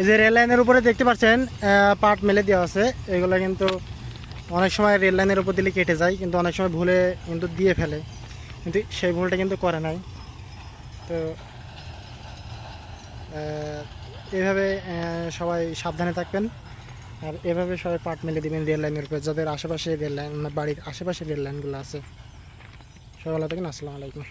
এই যে রেল লাইনের উপরে দেখতে পাচ্ছেন পার্ট মেলে দেওয়া আছে। এগুলো কিন্তু অনেক সময় রেল লাইনের উপর দিলে কেটে যায়, কিন্তু অনেক সময় ভুলে কিন্তু দিয়ে ফেলে। কিন্তু সেই ভুলটা কিন্তু করে নাই। তো এভাবে সবাই সাবধানে থাকবেন। আর এভাবে সবাই পার্ট মেলে দিবেন রেল লাইনের উপর। যাদের আশেপাশে রেল মানে লাইন বাড়ির আশেপাশে রেল লাইনগুলো আছে। সবাই ভালো থাকেন, আসসালামু আলাইকুম।